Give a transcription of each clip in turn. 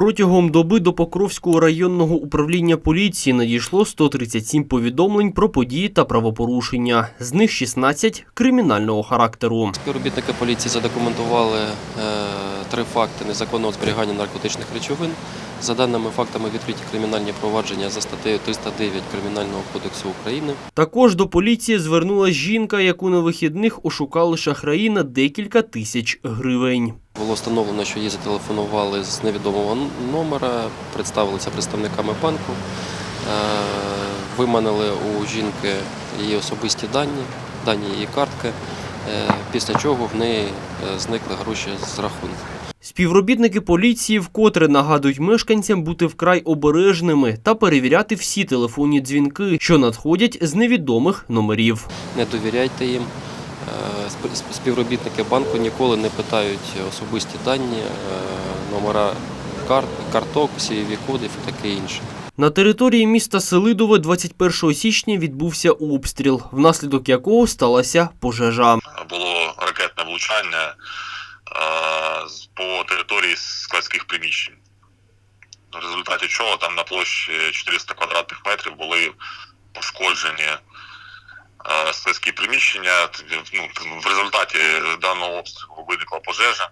Протягом доби до Покровського районного управління поліції надійшло 137 повідомлень про події та правопорушення. З них 16 кримінального характеру. Співробітники поліції задокументували е, три факти незаконного зберігання наркотичних речовин. За даними фактами відкриті кримінальні провадження за статтею 309 Кримінального кодексу України. Також до поліції звернулась жінка, яку на вихідних ошукали шахраї на декілька тисяч гривень. Було встановлено, що їй зателефонували з невідомого номера, представилися представниками банку, е, виманили у жінки її особисті дані, дані її картки, е, після чого в неї е, зникли гроші з рахунку. Співробітники поліції вкотре нагадують мешканцям бути вкрай обережними та перевіряти всі телефонні дзвінки, що надходять з невідомих номерів. Не довіряйте їм. Е, Співробітники банку ніколи не питають особисті дані, е, номера карт, карток, CVV-кодів і таке інше. На території міста Селидове 21 січня відбувся обстріл, внаслідок якого сталася пожежа. було ракетне влучання е, з- по території складських приміщень. В результаті чого там на площі 400 квадратних метрів були пошкоджені складські приміщення. Ну, в результаті даного обстрілу виникла пожежа,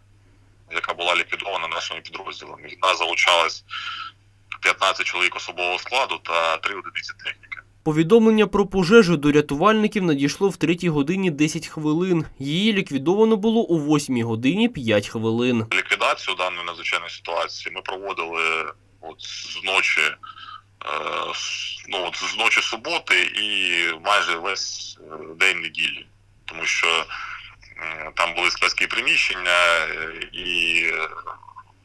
яка була ліквідована нашими підрозділами. Від нас залучалось 15 чоловік особового складу та 3 одиниці техніки. Повідомлення про пожежу до рятувальників надійшло в 3 годині 10 хвилин. Її ліквідовано було у 8 годині 5 хвилин. ліквідацію даної надзвичайної ситуації ми проводили от з ночі, е, ну, от з ночі суботи і майже весь е, день неділі, тому що е, там були складські приміщення е, і е,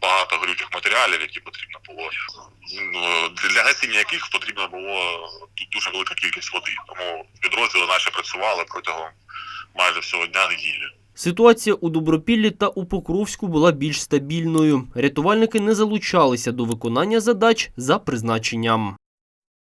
багато горючих матеріалів, які потрібно було. Ну, Для гасіння яких потрібно було дуже велика кількість води. Тому підрозділи наші працювали протягом майже всього дня неділі. Ситуація у Добропіллі та у Покровську була більш стабільною. Рятувальники не залучалися до виконання задач за призначенням.